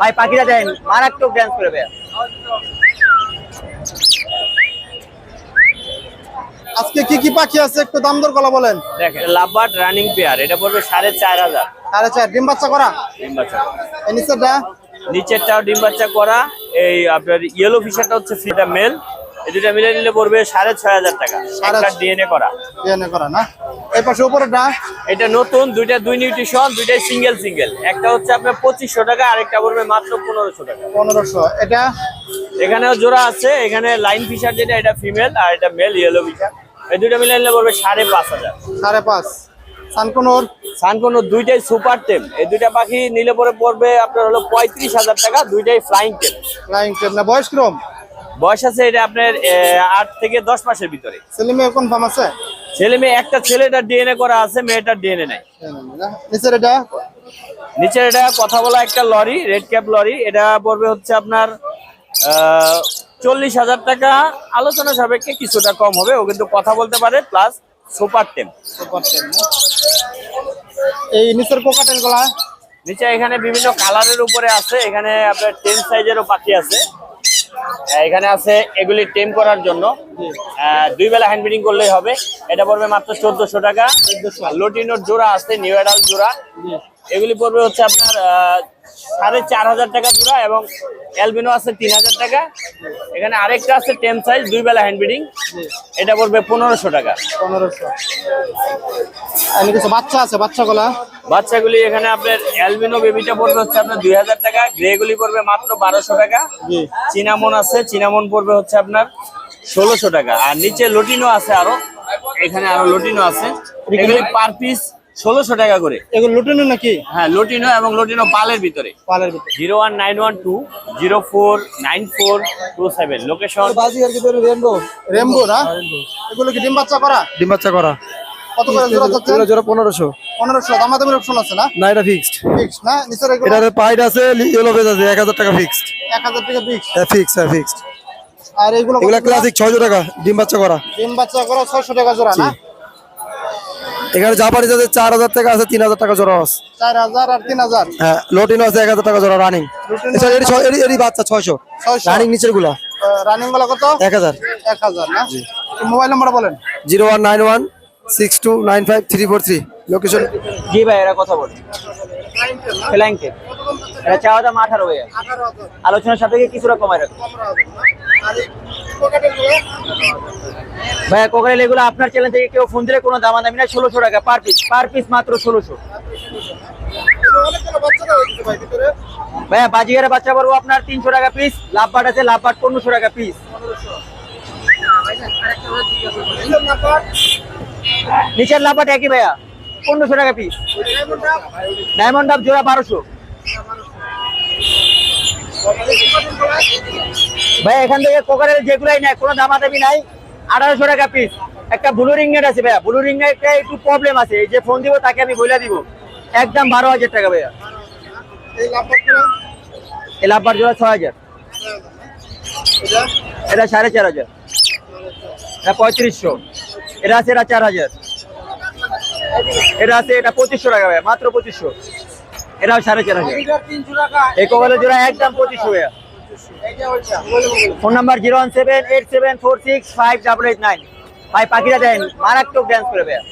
ভাই পাখিরা দেন। মারাত্মক ড্যান্স করে ভাইয়া। আজকে কি কি পাখি আছে? একটু দাম দর কলা বলেন। দেখেন লাভবার্ড রানিং পেয়ার। এটা পড়বে সাড়ে চার হাজার। সাড়ে চার। ডিম বাচ্চা করা? ডিম বাচ্চা এই নিচেরটা? নিচেরটাও ডিম বাচ্চা করা। এই আপনার ইয়েলো ফিশারটা হচ্ছে ফিটা মেল এই দুটা মিলে নিলে পড়বে সাড়ে ছয় হাজার টাকা। ডিএনএ করা। ডিএনএ করা না? এই পাশে উপরেরটা? এটা নতুন দুইটা দুই নিউট্রিশন দুইটাই সিঙ্গেল সিঙ্গেল। একটা হচ্ছে আপনার পঁচিশশো টাকা আরেকটা পড়বে মাত্র পনেরোশো টাকা। পনেরোশো। এটা? এখানেও জোড়া আছে এখানে লাইন ফিশার যেটা এটা ফিমেল আর এটা মেল ইয়েলো ফিশার। এই দুইটা মিলে নিলে পড়বে সাড়ে পাঁচ হাজার। সাড়ে পাঁচ। সানকনুর? সানকোন দুইটাই সুপার টেম এই দুইটা পাখি নিলে পরে পড়বে আপনার হলো পঁয়ত্রিশ হাজার টাকা দুইটাই ফ্লাইং টেম ফ্লাইং টেপ না বয়স কিরম বয়স আছে এটা আপনার আট থেকে দশ মাসের ভিতরে। ছেলে মেয়ে কোন ফার্ম আছে? ছেলে মেয়ে একটা ছেলেটার ডিএনএ করা আছে মেয়েটার ডিএনএ নাই। নিচের এটা? নিচের এটা কথা বলা একটা লরি রেড ক্যাপ লরি এটা পড়বে হচ্ছে আপনার চল্লিশ হাজার টাকা। আলোচনা সাপেক্ষে কিছুটা কম হবে ও কিন্তু কথা বলতে পারে প্লাস সুপার টেম সুপার? এই নিচের কোকাটেলগুলা নিচে এখানে বিভিন্ন কালারের উপরে আছে এখানে আপনার টেন সাইজেরও পাখি আছে। এখানে আছে এগুলি টেম করার জন্য। দুই বেলা হ্যান্ড ব্রিডিং করলেই হবে। এটা পড়বে মাত্র চোদ্দশো টাকা। লটিনোর জোড়া আছে নিউ এডাল জোড়া। এগুলি পড়বে হচ্ছে আপনার সাড়ে চার হাজার টাকা জোড়া এবং অ্যালবিনো আছে তিন হাজার টাকা। এখানে আরেকটা আছে টেন সাইজ দুই বেলা হ্যান্ড ব্রিডিং এটা পড়বে পনেরোশো টাকা। পনেরোশো। বাচ্চা আছে বাচ্চা গুলা বাচ্চাগুলি এখানে আপনার অ্যালবিনো বেবিটা পড়বে হচ্ছে আপনার দুই হাজার টাকা গ্রেগুলি পড়বে মাত্র বারোশো টাকা। চিনামন আছে চিনামন পড়বে হচ্ছে আপনার ষোলোশো টাকা। আর নিচে লটিনো আছে আরও এখানে আরও লটিনো আছে। এগুলি পার পিস ষোলোশো টাকা করে। এগুলো লুটিনো নাকি? হ্যাঁ লুটিনো এবং লুটিনো পালের ভিতরে। পালের ভিতরে। Zero one nine one two zero four nine four two seven. Location Rambo রেমবো না? হ্যাঁ, এগুলো কি ডিম বাচ্চা করা? ডিম বাচ্চা করা। কত করে পনেরোশো। 1500 দাম দামের আছে না? না এটা ফিক্সড ফিক্সড না? নিচের পাইড আছে ইয়েলো বেজ টাকা ফিক্সড 1000 টাকা ফিক্সড হ্যাঁ, হ্যাঁ, আর এগুলো টাকা ডিম বাচ্চা করা। ডিম বাচ্চা করা 600 টাকা জোড়া আছে 4000 টাকা হ্যাঁ, আছে 3000 টাকা জোড়া আছে। 4000 আর হ্যাঁ লোটিনো আছে 1000 টাকা জোড়া রানিং এর বাচ্চা 600 রানিং নিচেরগুলা। রানিংগুলা কত? এক হাজার। এক হাজার মোবাইল নাম্বার বলেন। 01916295343 লোকেশন? জি ভাই কথা বলে। ফ্লাইং এটা চাওয়া দাম আঠারো ভাইয়া আলোচনার সাপেক্ষে কিছুটা কমায় রাখব ভাইয়া কোকারেল এগুলো আপনার চ্যানেল থেকে কেউ ফোন দিলে কোনো দামাদামি না ষোলোশো টাকা পার পিস পার পিস মাত্র ষোলোশো। ভাইয়া, বাজিগারে বাচ্চা পড়ব আপনার তিনশো টাকা পিস লাভবাট আছে, লাভবাট পনেরোশো টাকা পিস নিচের লাভবাট একই ভাইয়া। পনেরোশো টাকা পিস ডায়মন্ড ডাব জোড়া বারোশো। ভাই, এখান থেকে কোকারের যেগুলাই নাই কোনো দামাদামি নাই। আঠারোশো টাকা পিস একটা ব্লু রিং নেট আছে ভাইয়া। ব্লু রিং নেটটা একটু প্রবলেম আছে। যে ফোন দিব, তাকে আমি বইলা দিব। একদম বারো হাজার টাকা ভাইয়া। এই লাভবার জোড়া ছয় হাজার। এটা সাড়ে চার হাজার। এটা পঁয়ত্রিশশো। এটা আছে, এটা চার হাজার। এটা আছে এটা পঁচিশশো টাকা ভাইয়া মাত্র পঁচিশশো। এটাও সাড়ে চার হাজার। এই জোড়া একদম পঁচিশশো ভাইয়া। Phone number zero one seven eight seven four six five double eight nine. ভাই পাখিরা দেন মারাত্মক ড্যান্স করে ভাইয়া।